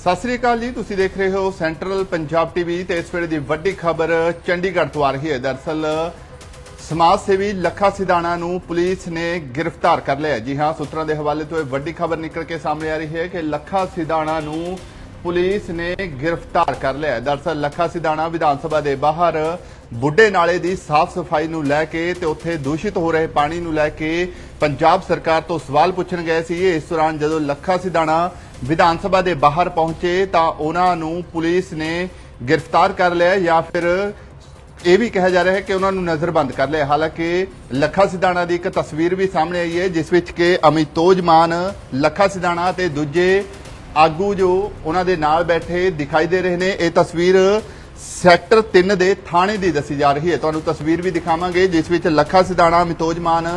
ਸਤਿ ਸ੍ਰੀ ਅਕਾਲ ਜੀ, ਤੁਸੀਂ ਦੇਖ ਰਹੇ ਹੋ ਸੈਂਟਰਲ ਪੰਜਾਬ ਟੀਵੀ ਤੇ ਇਸ ਵੇਲੇ ਦੀ ਵੱਡੀ ਖਬਰ ਚੰਡੀਗੜ੍ਹ ਤੋਂ ਆ ਰਹੀ ਹੈ। ਦਰਸਲ, ਸਮਾਜ ਸੇਵੀ ਲੱਖਾ ਸਿਧਾਣਾ ਨੂੰ ਪੁਲਿਸ ਨੇ ਗ੍ਰਿਫਤਾਰ ਕਰ ਲਿਆ ਜੀ ਹਾਂ, ਸੂਤਰਾਂ ਦੇ ਹਵਾਲੇ ਤੋਂ ਇਹ ਵੱਡੀ ਖਬਰ ਨਿਕਲ ਕੇ ਸਾਹਮਣੇ ਆ ਰਹੀ ਹੈ ਕਿ ਲੱਖਾ ਸਿਧਾਣਾ ਨੂੰ ਪੁਲਿਸ ਨੇ ਗ੍ਰਿਫਤਾਰ ਕਰ ਲਿਆ ਹੈ। ਦਰਸਲ, ਲੱਖਾ ਸਿਧਾਣਾ ਵਿਧਾਨ ਸਭਾ ਦੇ ਬਾਹਰ ਬੁੱਢੇ ਨਾਲੇ ਦੀ ਸਾਫ਼ ਸਫ਼ਾਈ ਨੂੰ ਲੈ ਕੇ ਤੇ ਉੱਥੇ ਦੂਸ਼ਿਤ ਹੋ ਰਹੇ ਪਾਣੀ ਨੂੰ ਲੈ ਕੇ ਪੰਜਾਬ ਸਰਕਾਰ ਤੋਂ ਸਵਾਲ ਪੁੱਛਣ ਗਏ ਸੀ। ਇਸ ਦੌਰਾਨ ਜਦੋਂ ਲੱਖਾ ਸਿਧਾਣਾ ਵਿਧਾਨ ਸਭਾ ਦੇ ਬਾਹਰ ਪਹੁੰਚੇ ਤਾਂ ਉਹਨਾਂ ਨੂੰ ਪੁਲਿਸ ਨੇ ਗ੍ਰਿਫਤਾਰ ਕਰ ਲਿਆ ਜਾਂ ਫਿਰ ਇਹ ਵੀ ਕਿਹਾ ਜਾ ਰਿਹਾ ਹੈ ਕਿ ਉਹਨਾਂ ਨੂੰ ਨਜ਼ਰਬੰਦ ਕਰ ਲਿਆ। ਹਾਲਾਂਕਿ ਲੱਖਾ ਸਿਧਾਣਾ ਦੀ ਇੱਕ ਤਸਵੀਰ ਵੀ ਸਾਹਮਣੇ ਆਈ ਹੈ, ਜਿਸ ਵਿੱਚ ਕਿ ਅਮਿਤੋਜ ਮਾਨ, ਲੱਖਾ ਸਿਧਾਣਾ ਤੇ ਦੂਜੇ ਆਗੂ ਜੋ ਉਹਨਾਂ ਦੇ ਨਾਲ ਬੈਠੇ ਦਿਖਾਈ ਦੇ ਰਹੇ ਨੇ। ਇਹ ਤਸਵੀਰ ਸੈਕਟਰ 3 ਦੇ ਥਾਣੇ ਦੀ ਦੱਸੀ ਜਾ ਰਹੀ ਹੈ। ਤੁਹਾਨੂੰ ਤਸਵੀਰ ਵੀ ਦਿਖਾਵਾਂਗੇ, ਜਿਸ ਵਿੱਚ ਲੱਖਾ ਸਿਧਾਣਾ, ਅਮਿਤੋਜ ਮਾਨ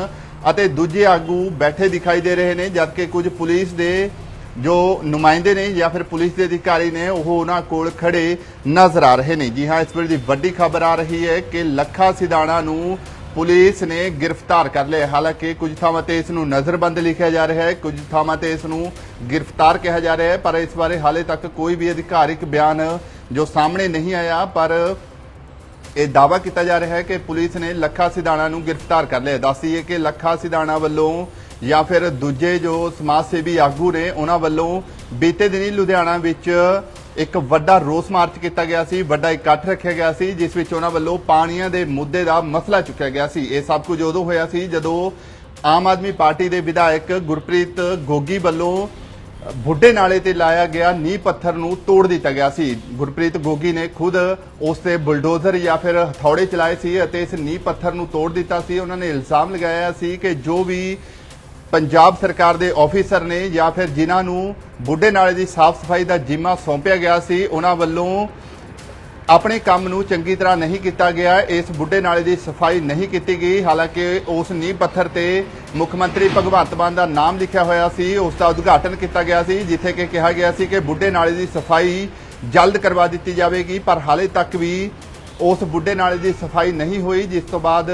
ਅਤੇ ਦੂਜੇ ਆਗੂ ਬੈਠੇ ਦਿਖਾਈ ਦੇ ਰਹੇ ਨੇ, ਜਦਕਿ ਕੁਝ ਪੁਲਿਸ ਦੇ ਜੋ ਨੁਮਾਇੰਦੇ ਨੇ ਜਾਂ ਫਿਰ ਪੁਲਿਸ ਦੇ ਅਧਿਕਾਰੀ ਨੇ, ਉਹ ਉਹਨਾਂ ਕੋਲ ਖੜੇ ਨਜ਼ਰ ਆ ਰਹੇ ਨੇ। ਜੀ ਹਾਂ, ਇਸ ਵੇਲੇ ਦੀ ਵੱਡੀ ਖਬਰ ਆ ਰਹੀ ਹੈ ਕਿ ਲੱਖਾ ਸਿਧਾਣਾ ਨੂੰ ਪੁਲਿਸ ਨੇ ਗ੍ਰਿਫਤਾਰ ਕਰ ਲਿਆ। ਹਾਲਾਂਕਿ ਕੁਝ ਥਾਵਾਂ ਤੇ ਇਸ ਨੂੰ ਨਜ਼ਰਬੰਦ ਲਿਖਿਆ ਜਾ ਰਿਹਾ ਹੈ, ਕੁਝ ਥਾਵਾਂ ਤੇ ਇਸ ਨੂੰ ਗ੍ਰਿਫਤਾਰ ਕਿਹਾ ਜਾ ਰਿਹਾ ਹੈ, ਪਰ ਇਸ ਬਾਰੇ ਹਾਲੇ ਤੱਕ ਕੋਈ ਵੀ ਅਧਿਕਾਰਿਕ ਬਿਆਨ ਜੋ ਸਾਹਮਣੇ ਨਹੀਂ ਆਇਆ, ਪਰ ਇਹ ਦਾਵਾ ਕੀਤਾ ਜਾ ਰਿਹਾ ਹੈ ਕਿ ਪੁਲਿਸ ਨੇ ਲੱਖਾ ਸਿਧਾਣਾ ਨੂੰ ਗ੍ਰਿਫਤਾਰ ਕਰ ਲਿਆ। ਦੱਸੀਏ ਕਿ ਲੱਖਾ ਸਿਧਾਣਾ ਵੱਲੋਂ ਜਾਂ ਫਿਰ ਦੂਜੇ ਜੋ ਸਮਾਜ ਸੇਵੀ ਆਗੂ ਨੇ, ਉਹਨਾਂ ਵੱਲੋਂ ਬੀਤੇ ਦਿਨੀ ਲੁਧਿਆਣਾ ਵਿੱਚ ਇੱਕ ਵੱਡਾ ਰੋਸ ਮਾਰਚ ਕੀਤਾ ਗਿਆ ਸੀ, ਵੱਡਾ ਇਕੱਠ ਰੱਖਿਆ ਗਿਆ ਸੀ, ਜਿਸ ਵਿੱਚ ਉਹਨਾਂ ਵੱਲੋਂ ਪਾਣੀਆਂ ਦੇ ਮੁੱਦੇ ਦਾ ਮਸਲਾ ਚੁੱਕਿਆ ਗਿਆ ਸੀ। ਇਹ ਸਭ ਕੁਝ ਉਦੋਂ ਹੋਇਆ ਸੀ ਜਦੋਂ ਆਮ ਆਦਮੀ ਪਾਰਟੀ ਦੇ ਵਿਧਾਇਕ ਗੁਰਪ੍ਰੀਤ ਗੋਗੀ ਵੱਲੋਂ ਬੁੱਢੇ ਨਾਲੇ ਤੇ ਲਾਇਆ ਗਿਆ ਨੀਂਹ ਪੱਥਰ ਨੂੰ ਤੋੜ ਦਿੱਤਾ ਗਿਆ ਸੀ। ਗੁਰਪ੍ਰੀਤ ਗੋਗੀ ਨੇ ਖੁਦ ਉਸ ਤੇ ਬੁਲਡੋਜ਼ਰ ਜਾਂ ਫਿਰ ਹਥੌੜੇ ਚਲਾਏ ਸੀ ਅਤੇ ਇਸ ਨੀਂਹ ਪੱਥਰ ਨੂੰ ਤੋੜ ਦਿੱਤਾ ਸੀ। ਉਹਨਾਂ ਨੇ ਇਲਜ਼ਾਮ ਲਗਾਇਆ ਸੀ ਕਿ ਜੋ ਵੀ ਪੰਜਾਬ ਸਰਕਾਰ ਦੇ ਆਫੀਸਰ ਨੇ ਜਾਂ ਫਿਰ ਜਿਨ੍ਹਾਂ ਨੂੰ ਬੁੱਢੇ ਨਾਲੇ ਦੀ ਸਾਫ਼ ਸਫ਼ਾਈ ਦਾ ਜ਼ਿੰਮਾ ਸੌਂਪਿਆ ਗਿਆ ਸੀ, ਉਹਨਾਂ ਵੱਲੋਂ ਆਪਣੇ ਕੰਮ ਨੂੰ ਚੰਗੀ ਤਰ੍ਹਾਂ ਨਹੀਂ ਕੀਤਾ ਗਿਆ, ਇਸ ਬੁੱਢੇ ਨਾਲੇ ਦੀ ਸਫ਼ਾਈ ਨਹੀਂ ਕੀਤੀ ਗਈ। ਹਾਲਾਂਕਿ ਉਸ ਨੀਂਹ ਪੱਥਰ ਤੇ ਮੁੱਖ ਮੰਤਰੀ ਭਗਵੰਤ ਮਾਨ ਦਾ ਨਾਮ ਲਿਖਿਆ ਹੋਇਆ ਸੀ, ਉਸ ਦਾ ਉਦਘਾਟਨ ਕੀਤਾ ਗਿਆ ਸੀ, ਜਿੱਥੇ ਕਿ ਕਿਹਾ ਗਿਆ ਸੀ ਕਿ ਬੁੱਢੇ ਨਾਲੇ ਦੀ ਸਫ਼ਾਈ ਜਲਦ ਕਰਵਾ ਦਿੱਤੀ ਜਾਵੇਗੀ, ਪਰ ਹਾਲੇ ਤੱਕ ਵੀ ਉਸ ਬੁੱਢੇ ਨਾਲੇ ਦੀ ਸਫ਼ਾਈ ਨਹੀਂ ਹੋਈ, ਜਿਸ ਤੋਂ ਬਾਅਦ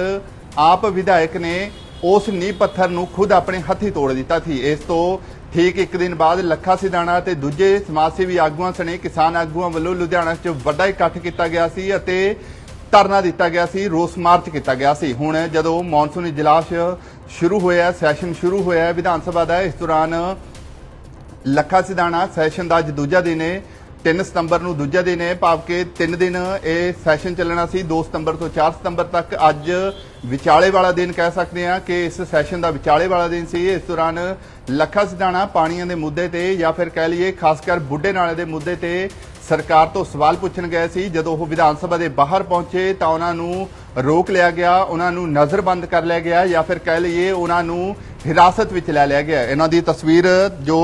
ਆਪ ਵਿਧਾਇਕ ਨੇ ਉਸ ਨੀਂਹ ਪੱਥਰ ਨੂੰ ਖੁਦ ਆਪਣੇ ਹੱਥੀ ਤੋੜ ਦਿੱਤਾ ਸੀ। ਇਸ ਤੋਂ ਠੀਕ ਇੱਕ ਦਿਨ ਬਾਅਦ ਲੱਖਾ ਸਿਧਾਣਾ ਤੇ ਦੂਜੇ ਸਮਾਜ ਸੇਵੀ ਆਗੂਆਂ ਸਣੇ ਕਿਸਾਨ ਆਗੂਆਂ ਵੱਲੋਂ ਲੁਧਿਆਣਾ 'ਚ ਵੱਡਾ ਇਕੱਠ ਕੀਤਾ ਗਿਆ ਸੀ ਅਤੇ ਧਰਨਾ ਦਿੱਤਾ ਗਿਆ ਸੀ, ਰੋਸ ਮਾਰਚ ਕੀਤਾ ਗਿਆ ਸੀ। ਹੁਣ ਜਦੋਂ ਮੌਨਸੂਨ ਇਜਲਾਸ ਸ਼ੁਰੂ ਹੋਇਆ, ਸੈਸ਼ਨ ਸ਼ੁਰੂ ਹੋਇਆ ਵਿਧਾਨ ਸਭਾ ਦਾ, ਇਸ ਦੌਰਾਨ ਲੱਖਾ ਸਿਧਾਣਾ ਸੈਸ਼ਨ ਦਾ ਅੱਜ ਦੂਜਾ ਦਿਨ ਹੈ। 3 ਸਤੰਬਰ ਨੂੰ ਦੂਜਾ ਦਿਨ ਹੈ ਭਾਵ ਕਿ 3 ਦਿਨ ਇਹ ਸੈਸ਼ਨ ਚੱਲਣਾ ਸੀ 2 ਸਤੰਬਰ ਤੋਂ 4 ਸਤੰਬਰ ਤੱਕ। ਅੱਜ ਵਿਚਾਲੇ ਵਾਲਾ ਦਿਨ ਕਹਿ ਸਕਦੇ ਹਾਂ ਕਿ ਇਸ ਸੈਸ਼ਨ ਦਾ ਵਿਚਾਲੇ ਵਾਲਾ ਦਿਨ ਸੀ। ਇਸ ਦੌਰਾਨ ਲੱਖਾ ਸਿਧਾਣਾ ਪਾਣੀਆਂ ਦੇ ਮੁੱਦੇ ਤੇ ਜਾਂ ਫਿਰ ਕਹਿ ਲਈਏ ਖਾਸ ਕਰ ਬੁੱਢੇ ਨਾਲੇ ਦੇ ਮੁੱਦੇ ਤੇ ਸਰਕਾਰ ਤੋਂ ਸਵਾਲ ਪੁੱਛਣ ਗਏ ਸੀ। ਜਦੋਂ ਉਹ ਵਿਧਾਨ ਸਭਾ ਦੇ ਬਾਹਰ ਪਹੁੰਚੇ ਤਾਂ ਉਹਨਾਂ ਨੂੰ ਰੋਕ ਲਿਆ ਗਿਆ, ਉਹਨਾਂ ਨੂੰ ਨਜ਼ਰਬੰਦ ਕਰ ਲਿਆ ਗਿਆ ਜਾਂ ਫਿਰ ਕਹਿ ਲਈਏ ਉਹਨਾਂ ਨੂੰ ਹਿਰਾਸਤ ਵਿੱਚ ਲੈ ਲਿਆ ਗਿਆ। ਇਹਨਾਂ ਦੀ ਤਸਵੀਰ ਜੋ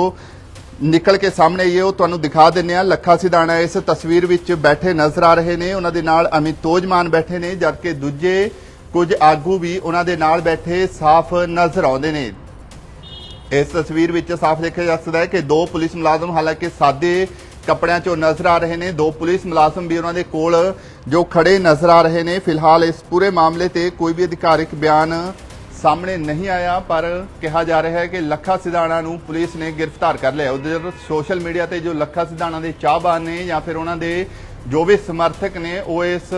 ਨਿਕਲ ਕੇ ਸਾਹਮਣੇ ਆਈ ਹੈ, ਉਹ ਤੁਹਾਨੂੰ ਦਿਖਾ ਦਿੰਨੇ ਆ ਲੱਖਾ ਸਿਧਾਣਾ ਇਸ ਤਸਵੀਰ ਵਿੱਚ ਬੈਠੇ ਨਜ਼ਰ ਆ ਰਹੇ ਨੇ। ਉਹਨਾਂ ਦੇ ਨਾਲ ਅਮਿਤੋਜ ਮਾਨ ਬੈਠੇ ਨੇ, ਜਦਕਿ ਦੂਜੇ ਕੁਝ ਆਗੂ ਵੀ ਉਹਨਾਂ ਦੇ ਨਾਲ ਬੈਠੇ ਸਾਫ਼ ਨਜ਼ਰ ਆਉਂਦੇ ਨੇ। ਇਸ ਤਸਵੀਰ ਵਿੱਚ ਸਾਫ਼ ਦੇਖਿਆ ਜਾ ਸਕਦਾ ਹੈ ਕਿ ਦੋ ਪੁਲਿਸ ਮੁਲਾਜ਼ਮ, ਹਾਲਾਂਕਿ ਸਾਦੇ ਕੱਪੜਿਆਂ 'ਚੋਂ ਨਜ਼ਰ ਆ ਰਹੇ ਨੇ। ਦੋ ਪੁਲਿਸ ਮੁਲਾਜ਼ਮ ਵੀ ਉਹਨਾਂ ਦੇ ਕੋਲ ਜੋ ਖੜੇ ਨਜ਼ਰ ਆ ਰਹੇ ਨੇ। ਫਿਲਹਾਲ ਇਸ ਪੂਰੇ ਮਾਮਲੇ ਤੇ ਕੋਈ ਵੀ ਅਧਿਕਾਰਿਕ ਬਿਆਨ ਸਾਹਮਣੇ ਨਹੀਂ ਆਇਆ, ਪਰ ਕਿਹਾ ਜਾ ਰਿਹਾ ਹੈ ਕਿ ਲੱਖਾ ਸਿਧਾਣਾ ਨੂੰ ਪੁਲਿਸ ਨੇ ਗ੍ਰਿਫਤਾਰ ਕਰ ਲਿਆ। ਉਧਰ ਸੋਸ਼ਲ ਮੀਡੀਆ ਤੇ ਜੋ ਲੱਖਾ ਸਿਧਾਣਾ ਦੇ ਚਾਹਬਾਨ ਨੇ ਜਾਂ ਫਿਰ ਉਹਨਾਂ ਦੇ ਜੋ ਵੀ ਸਮਰਥਕ ਨੇ, ਉਹ ਇਸ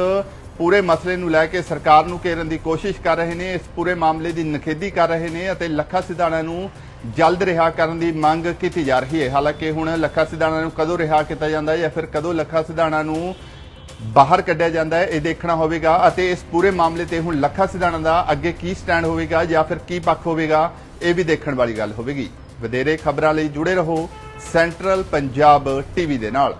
ਪੂਰੇ ਮਸਲੇ ਨੂੰ ਲੈ ਕੇ ਸਰਕਾਰ ਨੂੰ ਘੇਰਨ ਦੀ ਕੋਸ਼ਿਸ਼ ਕਰ ਰਹੇ ਨੇ, ਇਸ ਪੂਰੇ ਮਾਮਲੇ ਦੀ ਨਖੇਦੀ ਕਰ ਰਹੇ ਨੇ ਅਤੇ ਲੱਖਾ ਸਿਧਾਣਾ ਨੂੰ ਜਲਦ ਰਿਹਾ ਕਰਨ ਦੀ ਮੰਗ ਕੀਤੀ ਜਾ ਰਹੀ ਹੈ। ਹਾਲਾਂਕਿ ਹੁਣ ਲੱਖਾ ਸਿਧਾਣਾ ਨੂੰ ਕਦੋਂ ਰਿਹਾ ਕੀਤਾ ਜਾਂਦਾ ਹੈ ਜਾਂ ਫਿਰ ਕਦੋਂ ਲੱਖਾ ਸਿਧਾਣਾ ਨੂੰ ਬਾਹਰ ਕੱਢਿਆ ਜਾਂਦਾ ਹੈ, ਇਹ ਦੇਖਣਾ ਹੋਵੇਗਾ ਅਤੇ ਇਸ ਪੂਰੇ ਮਾਮਲੇ ਤੇ ਹੁਣ ਲੱਖਾ ਸਿਧਾਣਾ ਦਾ ਅੱਗੇ ਕੀ ਸਟੈਂਡ ਹੋਵੇਗਾ ਜਾਂ ਫਿਰ ਕੀ ਪੱਖ ਹੋਵੇਗਾ, ਇਹ ਵੀ ਦੇਖਣ ਵਾਲੀ ਗੱਲ ਹੋਵੇਗੀ। ਵਧੇਰੇ ਖਬਰਾਂ ਲਈ ਜੁੜੇ ਰਹੋ ਸੈਂਟਰਲ ਪੰਜਾਬ ਟੀਵੀ ਦੇ ਨਾਲ।